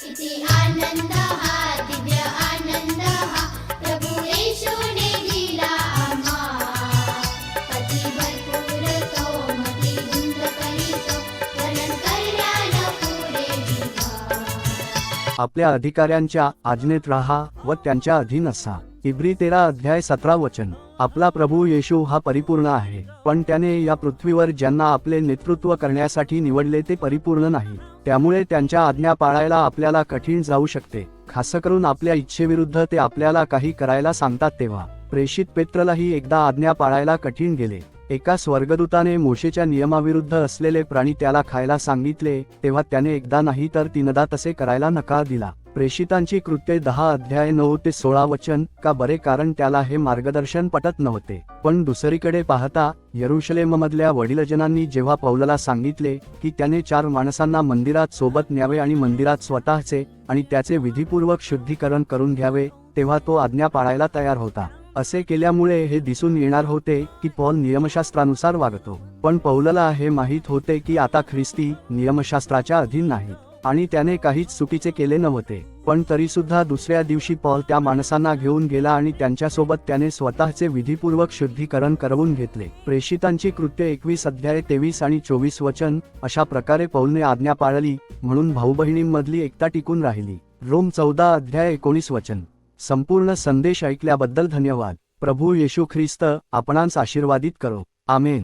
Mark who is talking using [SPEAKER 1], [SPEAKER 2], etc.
[SPEAKER 1] किती आनंद
[SPEAKER 2] आपल्या अधिकाऱ्यांच्या आज्ञेत राहा व त्यांच्या अधीन असा. इब्री तेरा अध्याय सतरा वचन. आपला प्रभू येशू हा परिपूर्ण आहे पण त्याने या पृथ्वीवर ज्यांना आपले नेतृत्व करण्यासाठी निवडले ते परिपूर्ण नाही. त्यामुळे त्यांच्या आज्ञा पाळायला आपल्याला कठीण जाऊ शकते. खास करून आपल्या इच्छेविरुद्ध ते आपल्याला काही करायला सांगतात तेव्हा. प्रेषित पेत्रलाही एकदा आज्ञा पाळायला कठीण गेले. एका स्वर्गदूताने मोशेच्या नियमाविरुद्ध असलेले प्राणी त्याला खायला सांगितले तेव्हा त्याने एकदा नाही तर तीनदा तसे करायला नकार दिला. प्रेषितांची कृत्ये दहा अध्याय नऊ ते सोळा वचन का बरे कारण त्याला हे मार्गदर्शन पटत नव्हते. पण दुसरीकडे पाहता यरुशलेममधल्या वडीलजनांनी जेव्हा पौलला सांगितले की त्याने चार माणसांना मंदिरात सोबत न्यावे आणि मंदिरात स्वतःचे आणि त्याचे विधीपूर्वक शुद्धीकरण करून घ्यावे तेव्हा तो आज्ञा पाळायला तयार होता. असे केल्यामुळे हे दिसून येणार होते की पॉल नियमशास्त्रानुसार वागतो. पण पौलला हे माहीत होते की आता ख्रिस्ती नियमशास्त्राच्या अधीन नाही आणि त्याने काहीच चुकीचे केले नव्हते. पण तरी सुद्धा दुसऱ्या दिवशी पॉल त्या माणसांना घेऊन गेला आणि त्यांच्यासोबत त्याने स्वतःचे विधीपूर्वक शुद्धीकरण करवून घेतले. प्रेषितांची कृत्य एकवीस अध्याय तेवीस आणि चोवीस वचन अशा प्रकारे पौलने आज्ञा पाळली म्हणून भाऊ बहिणींमधली एकता टिकून राहिली. रोम चौदा अध्याय एकोणीस वचन. संपूर्ण संदेश ऐकल्याबद्दल धन्यवाद. प्रभू येशू ख्रिस्त आपणांस आशीर्वादित करो. आमेन.